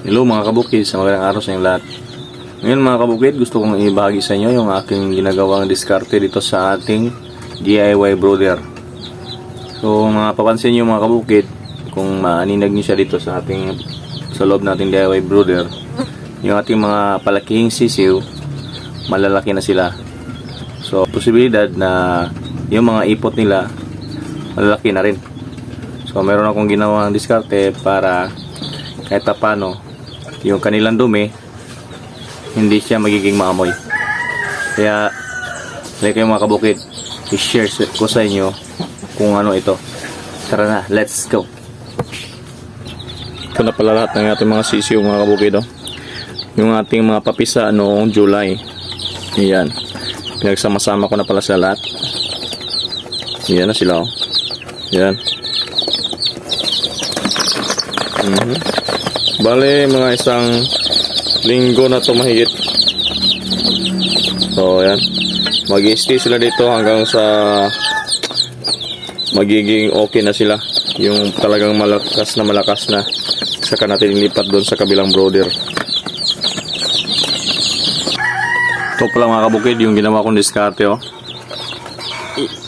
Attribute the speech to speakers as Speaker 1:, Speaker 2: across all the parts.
Speaker 1: Hello mga kabukid, sa magandang araw sa inyong lahat. Ngayon mga kabukid, gusto kong ibahagi sa inyo yung aking ginagawang diskarte dito sa ating DIY brother. So mga papansin nyo mga kabukid, kung maaninag nyo siya dito sa ating sa loob nating DIY brother, yung ating mga palakihing sisiw, malalaki na sila. So posibilidad na yung mga ipot nila, malalaki na rin. So meron akong ginawang diskarte para kahit pa paano yung kanilang dumi hindi siya magiging maamoy. Kaya like kayo mga kabukid, i-share ko sa inyo kung ano ito. Tara na, let's go! Ito na pala lahat ng ating mga sisiyo mga kabukid. Oh. Yung ating mga papisa noong July. Ayan. Pinagsama-sama ko na pala sa lahat. Ayan na sila. Oh. Ayan. Mhm. Bale, mga isang linggo na to mahigit. So, yan. mag stay sila dito hanggang sa magiging okay na sila. Yung talagang malakas na malakas na. Saka natin ilipat doon sa kabilang brother. Ito pala mga kabukid, yung ginawa kong diskarte, oh.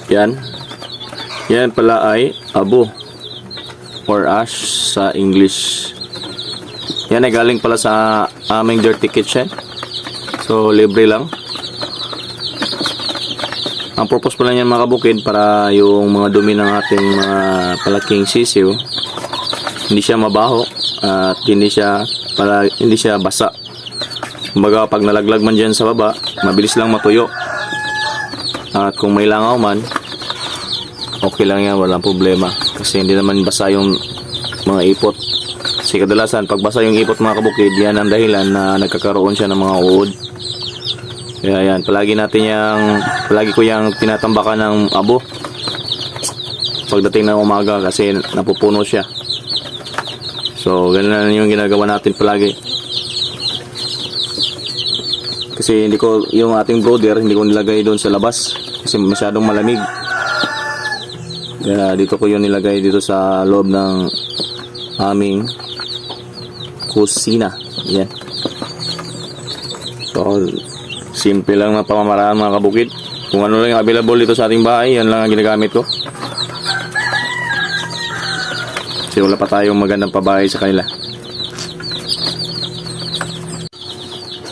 Speaker 1: Yan. Yan pala ay abo or ash sa English. Yan ay galing pala sa aming dirty kitchen. So, libre lang. Ang purpose pala niyan mga kabukid para yung mga dumi ng ating mga palaking sisiw hindi siya mabaho at hindi siya para hindi siya basa. Kumbaga pag nalaglag man dyan sa baba, mabilis lang matuyo. At kung may langaw man, okay lang yan, walang problema. Kasi hindi naman basa yung mga ipot. Kasi kadalasan, pag basa yung ipot mga kabukid, yan ang dahilan na nagkakaroon siya ng mga uod. Kaya yan, palagi natin yung, palagi ko yung tinatambakan ng abo. Pagdating ng umaga kasi napupuno siya. So, ganun yung ginagawa natin palagi. Kasi hindi ko, yung ating brother, hindi ko nilagay doon sa labas. Kasi masyadong malamig. Kaya dito ko yun nilagay dito sa loob ng aming kusina. Yan. So, simple lang na pamamaraan mga kabukid. Kung ano lang available dito sa ating bahay, yan lang ang ginagamit ko. Kasi wala pa tayong magandang pabahay sa kanila.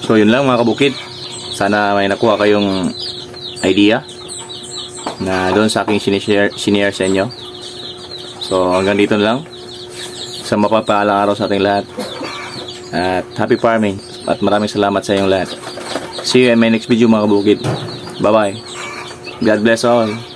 Speaker 1: So, yun lang mga kabukid. Sana may nakuha kayong idea na doon sa aking sinishare, sinare sa inyo. So, hanggang dito lang. Sa mapapalang araw sa ating lahat. At happy farming. At maraming salamat sa inyong lahat. See you in my next video mga kabukid. Bye-bye. God bless all.